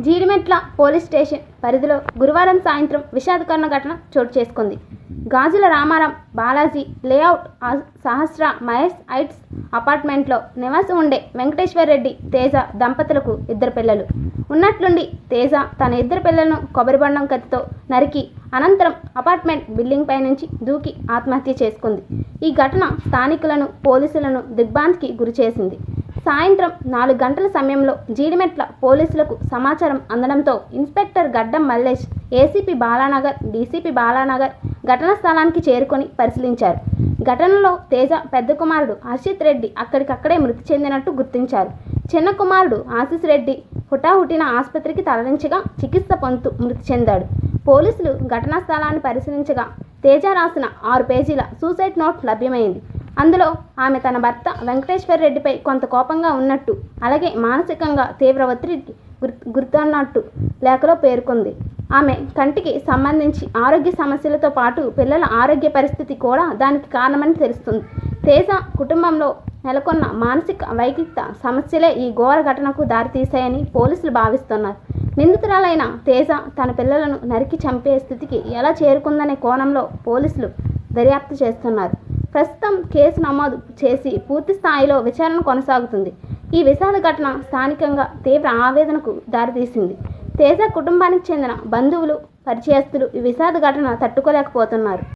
Jeedimetla police station పరిధిలో గురువారం సాయంత్రం విషాదకరణ ఘటన చోటు చేసుకుంది. గాజుల రామారాం బాలాజీ లేఅవుట్ ఆ- సహస్ర మహేష్ హైట్స్ అపార్ట్మెంట్లో నివాసం ఉండే వెంకటేశ్వర్ రెడ్డి తేజ దంపతులకు ఇద్దరు పిల్లలు. ఉన్నట్లుండి తేజ తన ఇద్దరు పిల్లలను కొబ్బరిబండం కత్తితో నరికి అనంతరం అపార్ట్మెంట్ బిల్డింగ్ పై నుంచి దూకి ఆత్మహత్య చేసుకుంది. ఈ ఘటన స్థానికులను పోలీసులను దిగ్భ్రాంతికి గురిచేసింది సాయంత్రం నాలుగు గంటల సమయంలో జీడిమెట్ల పోలీసులకు సమాచారం అందడంతో inspector Gaddam Mallesh ACP Balanagar DCP Balanagar ఘటనా స్థలానికి చేరుకొని పరిశీలించారు. ఘటనలో తేజ పెద్ద కుమారుడు హర్షిత్ రెడ్డి అక్కడికక్కడే మృతి చెందినట్టు గుర్తించారు. చిన్న కుమారుడు ఆశీస్ రెడ్డి హుటాహుటిన ఆసుపత్రికి తరలించగా చికిత్స పొందుతూ మృతి చెందాడు. పోలీసులు ఘటనా స్థలాన్ని పరిశీలించగా తేజ రాసిన ఆరు పేజీల సూసైడ్ నోట్ లభ్యమైంది. అందులో ఆమె తన భర్త వెంకటేశ్వర్ రెడ్డిపై కొంత కోపంగా ఉన్నట్టు అలాగే మానసికంగా తీవ్ర ఒత్తిడికి గుర్ గుర్తున్నట్టు లేఖలో పేర్కొంది. ఆమె కంటికి సంబంధించి ఆరోగ్య సమస్యలతో పాటు పిల్లల ఆరోగ్య పరిస్థితి కూడా దానికి కారణమని తెలుస్తుంది. తేజ కుటుంబంలో నెలకొన్న మానసిక వైకల్య సమస్యలే ఈ ఘోర ఘటనకు దారితీశాయని పోలీసులు భావిస్తున్నారు. నిందితురాలైన తేజ తన పిల్లలను నరికి చంపే స్థితికి ఎలా చేరుకుందనే కోణంలో పోలీసులు దర్యాప్తు చేస్తున్నారు. ప్రస్తుతం కేసు నమోదు చేసి పూర్తి స్థాయిలో విచారణ కొనసాగుతుంది. ఈ విషాద ఘటన స్థానికంగా తీవ్ర ఆవేదనకు దారితీసింది. తేజ కుటుంబానికి చెందిన బంధువులు పరిచయస్తులు ఈ విషాద ఘటన తట్టుకోలేకపోతున్నారు.